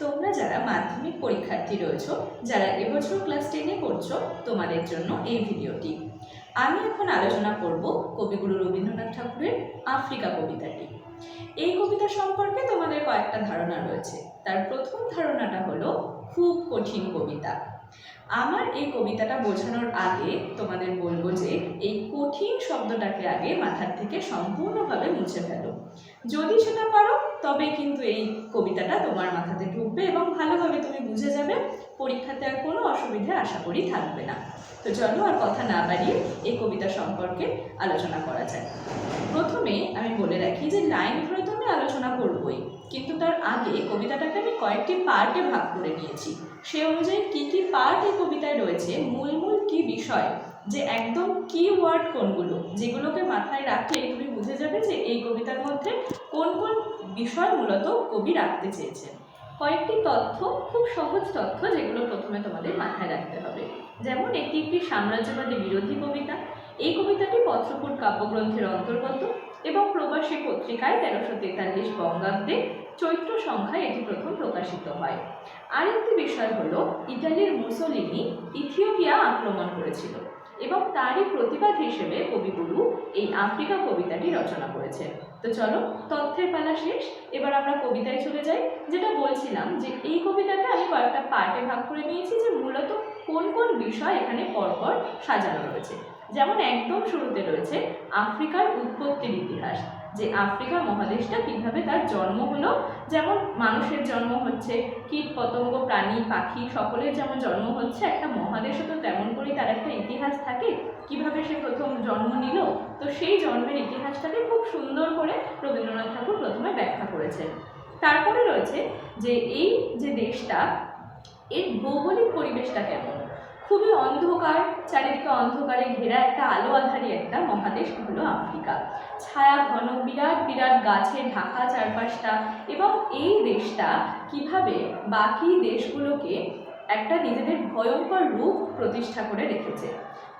তোমরা যারা মাধ্যমিক পরীক্ষার্থী রয়েছো, যারা এবছর ক্লাস টেনে পড়ছো, তোমাদের জন্য এই ভিডিওটি। আমি এখন আলোচনা করব কবিগুরু রবীন্দ্রনাথ ঠাকুরের আফ্রিকা কবিতাটি। এই কবিতা সম্পর্কে তোমাদের কয়েকটা ধারণা রয়েছে। তার প্রথম ধারণাটা হলো, খুব কঠিন কবিতা। আমার এই কবিতাটা বোঝানোর আগে তোমাদের বলব যে এই কঠিন শব্দটাকে আগে মাথার থেকে সম্পূর্ণভাবে মুছে ফেলো। যদি সেটা পারো, তবে কিন্তু এই কবিতাটা তোমার মাথাতে ঢুকবে এবং ভালোভাবে তুমি বুঝে যাবে, পরীক্ষাতে আর কোনো অসুবিধে আশা করি থাকবে না। তো চলো আর কথা না বাড়িয়ে এই কবিতা সম্পর্কে আলোচনা করা যায় প্রথমে আমি বলে রাখি যে লাইন ধরে আমি আলোচনা করবই। কিন্তু তার আগে কবিতাটাকে আমি কয়েকটি পার্টে ভাগ করে নিয়েছি। সে অনুযায়ী কী কী পার্ট এই কবিতায় রয়েছে মূল মূল কী বিষয়, যে একদম কি ওয়ার্ড কোনগুলো, যেগুলোকে মাথায় রাখলে তুমি বুঝে যাবে যে এই কবিতার মধ্যে কোন কোন বিষয় মূলত কবি রাখতে চেয়েছেন। কয়েকটি তথ্য, খুব সহজ তথ্য, যেগুলো প্রথমে তোমাদের মাথায় রাখতে হবে। যেমন, এটি একটি সাম্রাজ্যবাদী বিরোধী কবিতা। এই কবিতাটি পত্রপুর কাব্যগ্রন্থের অন্তর্গত। এবং প্রবাসী পত্রিকায় তেরোশো তেতাল্লিশ বঙ্গাব্দে চৈত্র সংখ্যায় এটি প্রথম প্রকাশিত হয়। আরেকটি বিষয় হল, ইতালির মুসোলিনি ইথিওপিয়া আক্রমণ করেছিল এবং তারই প্রতিবাদ হিসেবে কবিগুরু এই আফ্রিকা কবিতাটি রচনা করেছেন। তো চলো, তথ্যের পালা শেষ। এবার আমরা কবিতায় চলে যাই, যেটা বলছিলাম যে এই কবিতাটা আমি কয়েকটা পার্টে ভাগ করে নিয়েছি যে মূলত কোন কোন বিষয় এখানে পরপর সাজানো রয়েছে। যেমন একদম শুরুতে রয়েছে আফ্রিকার উৎপত্তির ইতিহাস, যে আফ্রিকা মহাদেশটা কীভাবে তার জন্ম হলো, যেমন মানুষের জন্ম হচ্ছে, কীট পতঙ্গ, প্রাণী, পাখি, সকলের যেমন জন্ম হচ্ছে, একটা মহাদেশও তো তেমন করেই তার একটা ইতিহাস থাকে, কীভাবে সে প্রথম জন্ম নিল, তো সেই জন্মের ইতিহাসটাকে খুব সুন্দর করে রবীন্দ্রনাথ ঠাকুর প্রথমে ব্যাখ্যা করেছেন। তারপরে রয়েছে যে এই যে দেশটা, এর ভৌগোলিক পরিবেশটা কেমন? খুবই অন্ধকার, চারিদিকে অন্ধকারে ঘেরা একটা আলো আধারী একটা মহাদেশ হলো আফ্রিকা। ছায়া ঘন, বিরাট বিরাট গাছে ঢাকা চারপাশটা এবং এই দেশটা কীভাবে বাকি দেশগুলোকে একটা নিজেদের ভয়ঙ্কর রূপ প্রতিষ্ঠা করে রেখেছে।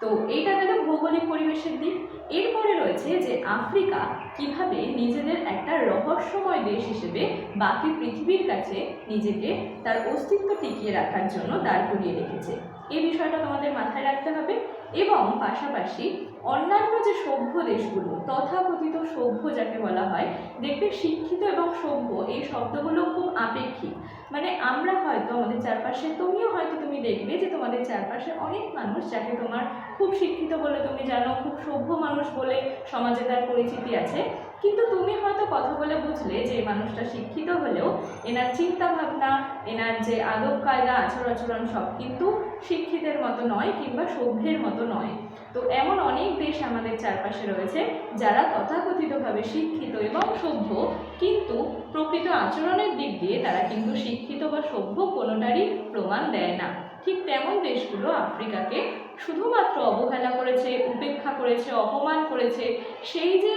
তো এইটা গেল ভৌগোলিক পরিবেশের দিক। এরপরে রয়েছে যে আফ্রিকা কীভাবে নিজেদের একটা রহস্যময় দেশ হিসেবে বাকি পৃথিবীর কাছে নিজেকে তার অস্তিত্ব টিকিয়ে রাখার জন্য দাঁড় করিয়ে রেখেছে। এই বিষয়টা তোমাদের মাথায় রাখতে হবে এবং পাশাপাশি অন্যান্য যে সভ্য দেশগুলো, তথাকথিত সভ্য যাকে বলা হয়, দেখবে শিক্ষিত এবং সভ্য এই শব্দগুলো খুব আপেক্ষিক। মানে আমরা হয়তো আমাদের চারপাশে, তুমিও হয়তো তুমি দেখবে যে তোমাদের চারপাশে অনেক মানুষ যাকে তোমার খুব শিক্ষিত বলে তুমি জানো, খুব সভ্য মানুষ বলে সমাজে তার পরিচিতি আছে। কিন্তু তুমি হয়তো কথা বলে বুঝলে যে মানুষটা শিক্ষিত হলেও এনার চিন্তা ভাবনা এনার যে আদব কায়দা আচর আচরণ সব কিন্তু শিক্ষিতের মতো নয় কিংবা সভ্যের মতো নয়। তো এমন অনেক দেশ আমাদের চারপাশে রয়েছে যারা তথাকথিতভাবে শিক্ষিত এবং সভ্য, কিন্তু প্রকৃত আচরণের দিক দিয়ে তারা কিন্তু শিক্ষিত বা সভ্য কোনোটারই প্রমাণ দেয় না। ঠিক তেমন দেশগুলো আফ্রিকাকে শুধুমাত্র অবহেলা করেছে, উপেক্ষা করেছে, অপমান করেছে, সেই যে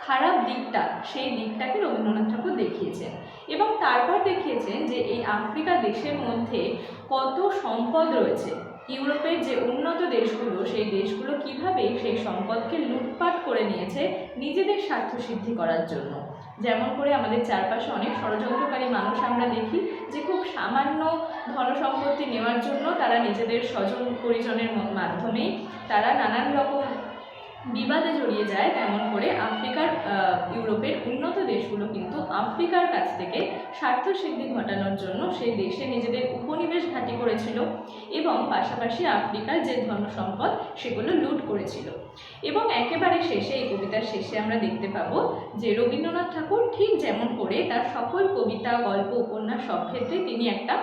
খারাপ দিকটা, সেই দিকটাকে রবীন্দ্রনাথ ঠাকুর দেখিয়েছেন। এবং তারপর দেখিয়েছেন যে এই আফ্রিকা দেশের মধ্যে কত সম্পদ রয়েছে। ইউরোপের যে উন্নত দেশগুলো, সেই দেশগুলো কীভাবে সেই সম্পদকে লুটপাট করে নিয়েছে নিজেদের স্বার্থ সিদ্ধি করার জন্য। যেমন করে আমাদের চারপাশে অনেক ষড়যন্ত্রকারী মানুষ আমরা দেখি, যে খুব সামান্য ধন সম্পত্তি নেওয়ার জন্য তারা নিজেদের স্বজন পরিজনের মাধ্যমে তারা নানান রকম বিবাদে জড়িয়ে যায় তেমন করে আফ্রিকার ইউরোপের উন্নত দেশগুলো কিন্তু আফ্রিকার কাছ থেকে স্বার্থ সিদ্ধি ঘটানোর জন্য সেই দেশে নিজেদের উপনিবেশ ঘাঁটি করেছিল এবং পাশাপাশি আফ্রিকার যে ধনসম্পদ সেগুলো লুট করেছিল। এবং একেবারে শেষে, এই কবিতার শেষে আমরা দেখতে পাবো যে রবীন্দ্রনাথ ঠাকুর ঠিক যেমন করে তার সকল কবিতা, গল্প, উপন্যাস সব ক্ষেত্রে তিনি একটা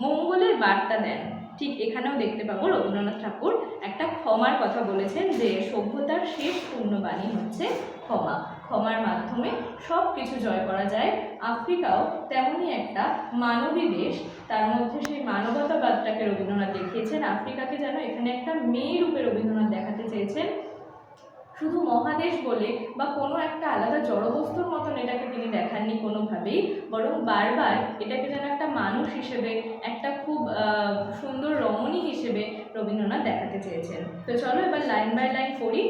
মঙ্গলের বার্তা দেন। ঠিক এখানেও দেখতে পাবো রবীন্দ্রনাথ ঠাকুর একটা ক্ষমার কথা বলেছেন যে সভ্যতার শেষ পূর্ণবাণী হচ্ছে ক্ষমা। ক্ষমার মাধ্যমে সব কিছু জয় করা যায়। আফ্রিকাও তেমনই একটা মানবী দেশ। তার মধ্যে সেই মানবতাবাদটাকে রবীন্দ্রনাথ দেখিয়েছেন। আফ্রিকাকে যেন এখানে একটা মেয়ে রূপে রবীন্দ্রনাথ দেখাতে চেয়েছেন। শুধু মহাদেশ বলে বা কোনো একটা আলাদা জড়বস্তুর মতন এটাকে তিনি দেখাননি কোনোভাবেই। বরং বারবার এটাকে যেন একটা মানুষ হিসেবে, একটা সুন্দর রমণী হিসেবে রবীন্দ্রনাথ দেখাতে চেয়েছেন। তো চলো এবার লাইন বাই লাইন পড়ি।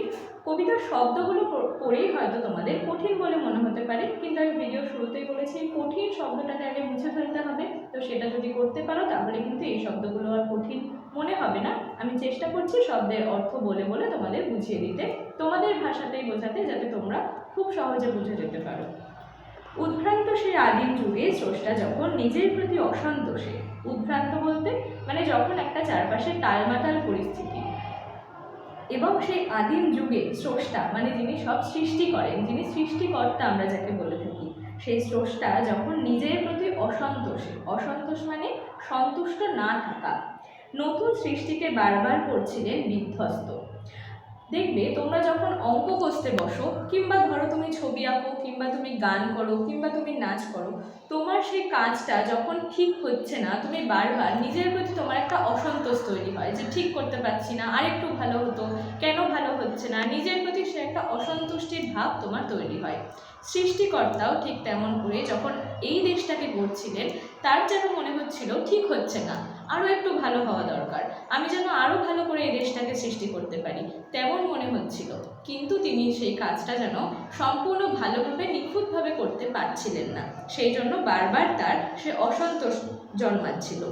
কবিতার শব্দগুলো পড়েই হয়তো তোমাদের কঠিন বলে মনে হতে পারে, কিন্তু আমি ভিডিও শুরুতেই বলেছি, কঠিন শব্দটাকে আগে মুছে ফেলতে হবে। তো সেটা যদি করতে পারো, তাহলে কিন্তু এই শব্দগুলো আর কঠিন মনে হবে না। আমি চেষ্টা করছি শব্দের অর্থ বলে বলে তোমাদের বুঝিয়ে দিতে। তোমাদের ভাষাতেই বোঝাতে, যাতে তোমরা খুব সহজে বুঝে যেতে পারো। উদ্ভ্রান্ত সেই আদিম যুগে স্রষ্টা যখন নিজের প্রতি অসন্তোষে যখন একটা চারপাশে টালমাটাল পরিস্থিতি এবং সেই আদিম যুগে স্রষ্টা মানে যিনি সব সৃষ্টি করেন, যিনি সৃষ্টিকর্তা আমরা যাকে বলে থাকি, সেই স্রষ্টা যখন নিজের প্রতি অসন্তোষে, অসন্তোষ মানে সন্তুষ্ট না থাকা, নতুন সৃষ্টিকে বারবার করছিলেন বিধ্বস্ত। দেখবে তোমরা যখন অঙ্ক কষতে বসো, কিংবা ধরো তুমি ছবি আঁকো, কিংবা তুমি গান করো, কিংবা তুমি নাচ করো, তোমার সেই কাজটা যখন ঠিক হচ্ছে না, তুমি বারবার নিজের প্রতি তোমার একটা অসন্তোষ তৈরি হয় যে ঠিক করতে পারছি না, আরেকটু ভালো হতো, কেন ভালো হচ্ছে না, নিজের প্রতি সে একটা অসন্তুষ্টির ভাব তোমার তৈরি হয়। সৃষ্টিকর্তাও ঠিক তেমন করে যখন এই দেশটাকে গড়ছিলেন, তার যেন মনে হচ্ছিল ঠিক হচ্ছে না। আরও একটু ভালো হওয়া দরকার। আমি যেন আরও ভালো করে এই দেশটাকে সৃষ্টি করতে পারি, তেমন মনে হচ্ছিল। কিন্তু তিনি সেই কাজটা যেন সম্পূর্ণ ভালোভাবে, নিখুঁতভাবে করতে পারছিলেন না। সেই জন্য বারবার তার সে অসন্তোষ জন্মাচ্ছিল।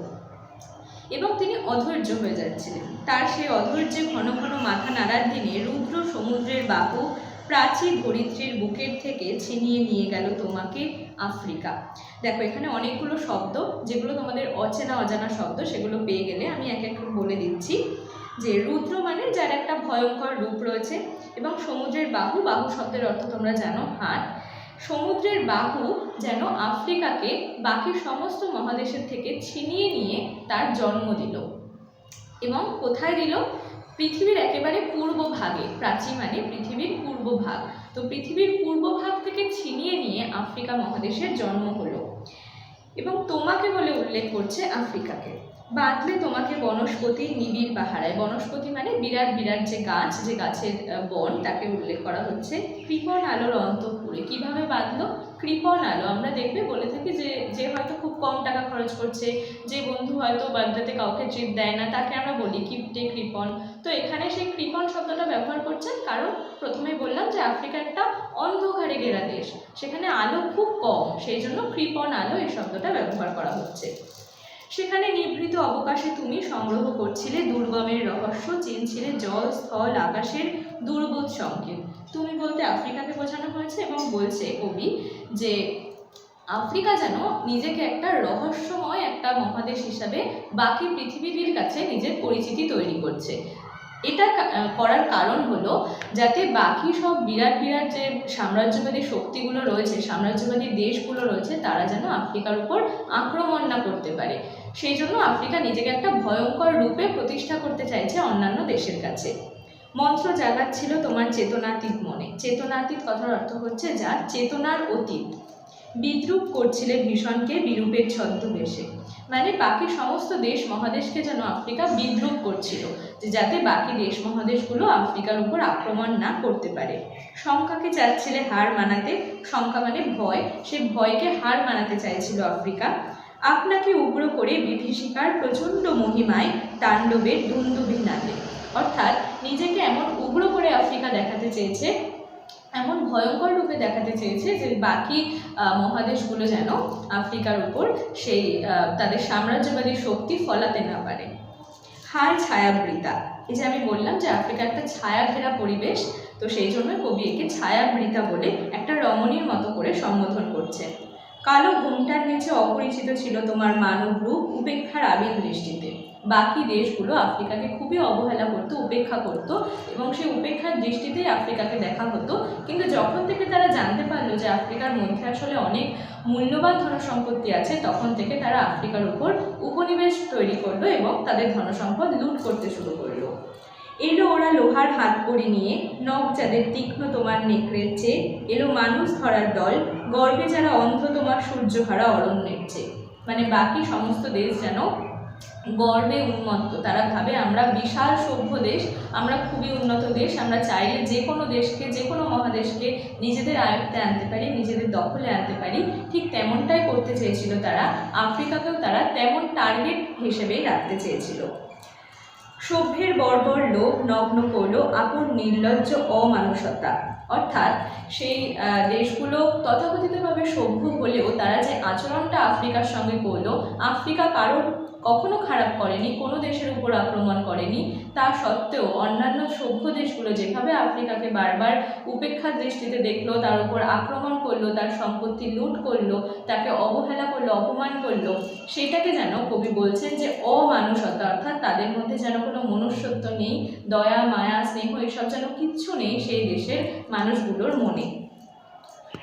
এবং তিনি অধৈর্য হয়ে যাচ্ছিলেন। তার সেই অধৈর্যে ঘন ঘন মাথা নাড়ার দিনে রুদ্র সমুদ্রের বাহু প্রাচীর ধরিত্রীর বুকের থেকে ছিনিয়ে নিয়ে গেল তোমাকে আফ্রিকা। দেখো, এখানে অনেকগুলো শব্দ, যেগুলো তোমাদের অচেনা, অজানা শব্দ, সেগুলো পেয়ে গেলে আমি এক এক বলে দিচ্ছি। যে রুদ্র মানে যার একটা ভয়ঙ্কর রূপ রয়েছে এবং সমুদ্রের বাহু বাহু শব্দের অর্থ তোমরা জানো হাত সমুদ্রের বাহু যেন আফ্রিকাকে বাকি সমস্ত মহাদেশের থেকে ছিনিয়ে নিয়ে তার জন্ম দিল এবং কোথায় দিল? পৃথিবীর একেবারে পূর্ব ভাগে প্রাচী মানে পৃথিবীর পূর্ব ভাগ তো পৃথিবীর পূর্ব ভাগ থেকে ছিনিয়ে নিয়ে আফ্রিকা মহাদেশের জন্ম হলো। এবং তোমাকে বলে উল্লেখ করছে আফ্রিকাকে। বাঁধলে তোমাকে বনস্পতি নিবিড় পাহারায় বনস্পতি মানে বিরাট বিরাট যে গাছ, যে গাছের বন, তাকে উল্লেখ করা হচ্ছে কৃপণ আলোর অন্তঃপুরে। কীভাবে বাঁধলো? কৃপণ আলো। আমরা দেখবে বলে থাকি যে যে হয়তো খুব কম টাকা খরচ করছে, যে বন্ধু হয়তো বার্থডেতে কাউকে ট্রিপ দেয় না, তাকে আমরা বলি কিপটে কৃপণ। তো এখানে সেই কৃপণ শব্দটা ব্যবহার করছেন কারণ প্রথমে বললাম যে আফ্রিকা একটা অন্ধকারে ঘেরা দেশ। সেখানে আলো খুব কম, সেই জন্য কৃপণ আলো এই শব্দটা ব্যবহার করা হচ্ছে। সেখানে নিভৃত অবকাশে তুমি সংগ্রহ করছিলে দুর্গমের রহস্য, চিনছিলে জল, স্থল, আকাশের দুর্বোধ সংকেত। তুমি বলতে আফ্রিকাকে বোঝানো হয়েছে এবং বলছে কবি যে আফ্রিকা যেন নিজেকে একটা রহস্যময় একটা মহাদেশ হিসাবে বাকি পৃথিবীর কাছে নিজের পরিচিতি তৈরি করছে। এটা করার কারণ হলো যাতে বাকি সব বিরাট বিরাট যে সাম্রাজ্যবাদী শক্তিগুলো রয়েছে, সাম্রাজ্যবাদী দেশগুলো রয়েছে, তারা যেন আফ্রিকার উপর আক্রমণ না করতে পারে। সেই জন্য আফ্রিকা নিজেকে একটা ভয়ঙ্কর রূপে প্রতিষ্ঠা করতে চাইছে অন্যান্য দেশের কাছে। মন্ত্র জাগাচ্ছিল তোমার চেতনাতীত মনে। চেতনাতীত কথার অর্থ হচ্ছে যা চেতনার অতীত। বিদ্রুপ করছিলেন ভীষণকে বিরূপের ছদ্মবেশে। মানে বাকি সমস্ত দেশ মহাদেশকে যেন আফ্রিকা বিদ্রুপ করছিল, যে যাতে বাকি দেশ মহাদেশগুলো আফ্রিকার উপর আক্রমণ না করতে পারে। শঙ্কাকে চাচ্ছিলে হার মানাতে, শঙ্কা মানে ভয়, সে ভয়কে হার মানাতে চাইছিল আফ্রিকা। আপনাকে উগ্র করে বিভীষিকার প্রচণ্ড মহিমায় তাণ্ডবের দুন্দুবি নাগে অর্থাৎ নিজেকে এমন উগ্র করে আফ্রিকা দেখাতে চেয়েছে এমন ভয়ঙ্কর রূপে দেখাতে চেয়েছে যে বাকি মহাদেশগুলো যেন আফ্রিকার উপর সেই তাদের সাম্রাজ্যবাদী শক্তি ফলাতে না পারে। হায় ছায়াবৃতা। এই যে আমি বললাম যে আফ্রিকা একটা ছায়া ঘেরা পরিবেশ, তো সেই জন্য কবি একে ছায়াবৃতা বলে একটা রমণীর মতো করে সম্বোধন করছে। কালো ঘুমটার নিচে অপরিচিত ছিল তোমার মানব রূপ, উপেক্ষার আবির দৃষ্টিতে। বাকি দেশগুলো আফ্রিকাকে খুবই অবহেলা করতো, উপেক্ষা করতো এবং সেই উপেক্ষার দৃষ্টিতেই আফ্রিকাকে দেখা হতো। কিন্তু যখন থেকে তারা জানতে পারল যে আফ্রিকার মধ্যে আসলে অনেক মূল্যবান ধনসম্পত্তি আছে, তখন থেকে তারা আফ্রিকার উপর উপনিবেশ তৈরি করল এবং তাদের ধনসম্পদ লুট করতে শুরু করল। এলো ওরা লোহার হাত কড়ি নিয়ে নখ যাদের তীক্ষ্ণ তোমার নেকড়ের চেয়ে। এলো মানুষ ধরার দল, গর্বে যারা অন্ধ তোমার সূর্যহারা অরণ্যের চেয়ে। মানে বাকি সমস্ত দেশ যেন গর্বে উন্মত্ত। তারা ভাবে, আমরা বিশাল সভ্য দেশ, আমরা খুবই উন্নত দেশ, আমরা চাইলে যে কোনো দেশকে, যে কোনো মহাদেশকে নিজেদের আয়ত্তে আনতে পারি, নিজেদের দখলে আনতে পারি। ঠিক তেমনটাই করতে চেয়েছিল তারা। আফ্রিকাকেও তারা তেমন টার্গেট হিসেবেই রাখতে চেয়েছিল। সভ্যের বর্বর লোক নগ্ন করল আপন নির্লজ্জ অমানুষতা। অর্থাৎ সেই দেশগুলো তথাকথিতভাবে সভ্য হলেও তারা যে আচরণটা আফ্রিকার সঙ্গে করল, আফ্রিকা কারোর কখনো খারাপ করেনি, কোনো দেশের উপর আক্রমণ করেনি, তা সত্ত্বেও অন্যান্য সভ্য দেশগুলো যেভাবে আফ্রিকাকে বারবার উপেক্ষার দৃষ্টিতে দেখল, তার উপর আক্রমণ করল, তার সম্পত্তি লুট করল, তাকে অবহেলা করল, অপমান করল, সেটাকে যেন কবি বলছেন যে অমানুষতা। অর্থাৎ তাদের মধ্যে যেন কোনো মনুষ্যত্ব নেই, দয়া, মায়া, স্নেহ, এসব যেন কিচ্ছু নেই সেই দেশের মানুষগুলোর মনে।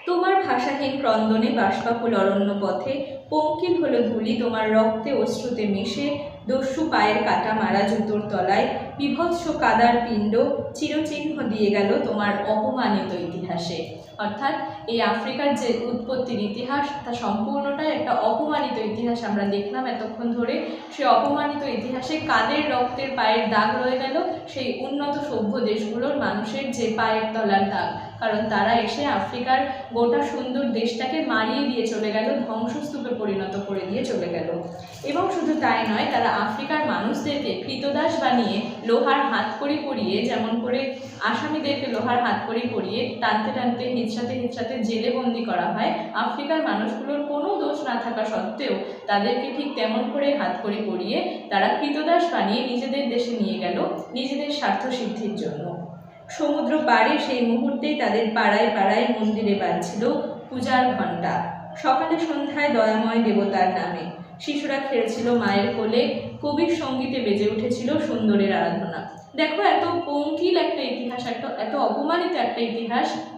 তোমার ভাষাহীন ক্রন্দনে বাষ্পাকুল অরণ্য পথে, পঙ্কিল হলো ধুলি, তোমার রক্তে অশ্রুতে মিশে দস্যু পায়ের কাটা মারা জুতোর তলায় বিভৎস কাদার পিণ্ড চিরচিহ্ন দিয়ে গেল তোমার অপমানিত ইতিহাসে। অর্থাৎ এই আফ্রিকার যে উৎপত্তির ইতিহাস, তা সম্পূর্ণটাই একটা অপমানিত ইতিহাস আমরা দেখলাম এতক্ষণ ধরে। সে অপমানিত ইতিহাসে কাদের রক্তের পায়ের দাগ রয়ে গেল? সেই উন্নত সভ্য দেশগুলোর মানুষের যে পায়ের তলার দাগ। কারণ তারা এসে আফ্রিকার গোটা সুন্দর দেশটাকে মারিয়ে দিয়ে চলে গেল, ধ্বংসস্তূপে পরিণত করে দিয়ে চলে গেল। এবং শুধু তাই নয়, তারা আফ্রিকার মানুষদেরকে কৃতদাস বানিয়ে লোহার হাত কড়ি পরিয়ে, যেমন করে আসামিদেরকে লোহার হাত কড়ি পরিয়ে টানতে টানতে হিংসাতে হিংসাতে জেলে বন্দি করা হয়, আফ্রিকার মানুষগুলোর কোনো দোষ না থাকা সত্ত্বেও তাদেরকে ঠিক তেমন করে হাত কড়ি পরিয়ে তারা কৃতদাস বানিয়ে নিজেদের দেশে নিয়ে গেল, নিজেদের স্বার্থ সিদ্ধির জন্য। সমুদ্র পাড়ে সেই মুহূর্তেই তাদের পাড়ায় পাড়ায় মন্দিরে বাজছিল পূজার ঘণ্টা। সকালে সন্ধ্যায় দয়াময় দেবতার নামে। শিশুরা খেলছিল মায়ের কোলে, কবির সঙ্গীতে বেজে উঠেছিল সুন্দরের আরাধনা। দেখো এত পঙ্কিল একটা ইতিহাস একটা এত অপমানিত একটা ইতিহাস।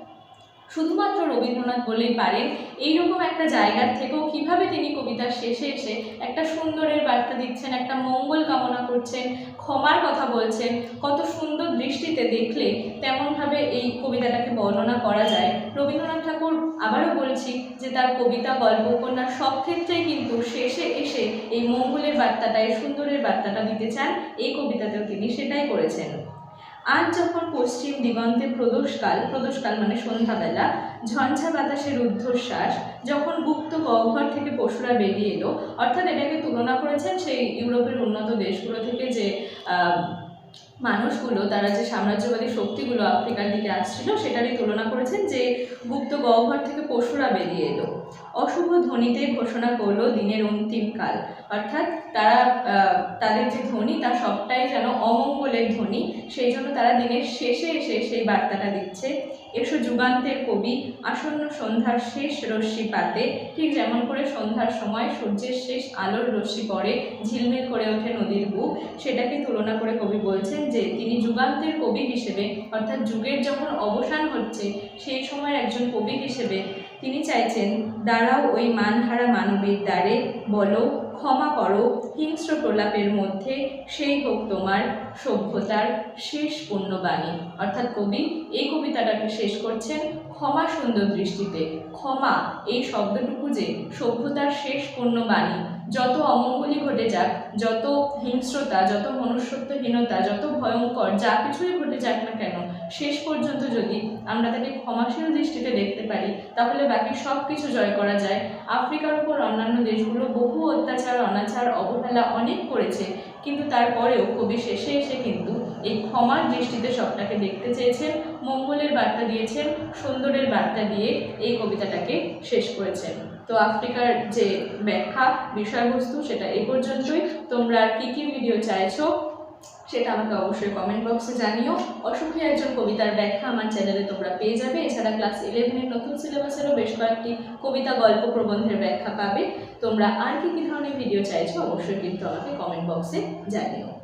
শুধুমাত্র রবীন্দ্রনাথ বলেই পারেন এইরকম একটা জায়গার থেকেও কীভাবে তিনি কবিতার শেষে এসে একটা সুন্দরের বার্তা দিচ্ছেন, একটা মঙ্গল কামনা করছেন, ক্ষমার কথা বলছেন, কত সুন্দর দৃষ্টিতে দেখলে তেমনভাবে এই কবিতাটাকে বর্ণনা করা যায়। রবীন্দ্রনাথ ঠাকুর আবারও বলছি যে তার কবিতা, গল্প, উপন্যাস সব ক্ষেত্রেই কিন্তু শেষে এসে এই মঙ্গলের বার্তাটা, এই সুন্দরের বার্তাটা দিতে চান, এই কবিতাতেও তিনি সেটাই করেছেন। আজ যখন পশ্চিম দিগন্তে প্রদোষকাল প্রদোষকাল মানে সন্ধ্যাবেলা, ঝঞ্ঝা বাতাসের ঊর্ধ্বশ্বাস, যখন গুপ্ত গহ্বর থেকে পশুরা বেরিয়ে এলো, অর্থাৎ এটাকে তুলনা করেছেন সেই ইউরোপের উন্নত দেশগুলো থেকে যে মানুষগুলো, তারা যে সাম্রাজ্যবাদী শক্তিগুলো আফ্রিকার দিকে আসছিল, সেটারই তুলনা করেছেন যে গুপ্ত গহ্বর থেকে পশুরা বেরিয়ে এলো। অশুভ ধ্বনিতে ঘোষণা করল দিনের অন্তিম কাল। অর্থাৎ তারা তাদের যে ধ্বনি, তা সবটাই যেন অমঙ্গলের ধ্বনি। সেই জন্য তারা দিনের শেষে এসে সেই বার্তাটা দিচ্ছে। এসো যুগান্তের কবি, আসন্ন সন্ধ্যার শেষ রশ্মি পাতে। ঠিক যেমন করে সন্ধ্যার সময় সূর্যের শেষ আলোর রশ্মি পড়ে, ঝিলমিল করে ওঠে নদীর বুক। সেটাকে তুলনা করে কবি বলছেন যে, তিনি যুগান্তের কবি হিসেবে, অর্থাৎ যুগের যখন অবসান হচ্ছে সেই সময় একজন কবি হিসেবে তিনি চাইছেন, দাঁড়াও ওই মানহারা মানবীর দ্বারে, বলো, ক্ষমা করো, হিংস্র প্রলাপের মধ্যে সেই হোক তোমার সভ্যতার শেষ পুণ্যবাণী। অর্থাৎ কবি এই কবিতাটাকে শেষ করছেন ক্ষমা সুন্দর দৃষ্টিতে। ক্ষমা, এই শব্দটুকু যে সভ্যতার শেষ পুণ্যবাণী যত অমঙ্গলই ঘটে যাক, যত হিংস্রতা, যত মনুষ্যত্বহীনতা, যত ভয়ঙ্কর, যা কিছুই ঘটে যাক না কেন, শেষ পর্যন্ত যদি আমরা তাকে ক্ষমাশীল দৃষ্টিতে দেখতে পারি, তাহলে বাকি সব কিছু জয় করা যায়। আফ্রিকার উপর অন্যান্য দেশগুলো বহু অত্যাচার, অনাচার, অবহেলা অনেক করেছে। কিন্তু তারপরেও কবি শেষে এসে কিন্তু এই ক্ষমার দৃষ্টিতে সবটাকে দেখতে চেয়েছেন, মঙ্গলের বার্তা দিয়েছেন, সুন্দরের বার্তা দিয়ে এই কবিতাটাকে শেষ করেছেন। তো আফ্রিকার যে ব্যাখ্যা, বিষয়বস্তু, সেটা এ পর্যন্তই। তোমরা কি কী ভিডিও চাইছো সেটা আমাকে অবশ্যই কমেন্ট বক্সে জানিও। অসুখী একজন কবিতার ব্যাখ্যা আমার চ্যানেলে তোমরা পেয়ে যাবে। এছাড়া ক্লাস ইলেভেনের নতুন সিলেবাসেরও বেশ কয়েকটি কবিতা গল্প প্রবন্ধের ব্যাখ্যা পাবে। তোমরা আর কি কী ধরনের ভিডিও চাইছো, অবশ্যই কিন্তু আমাকে কমেন্ট বক্সে জানিও।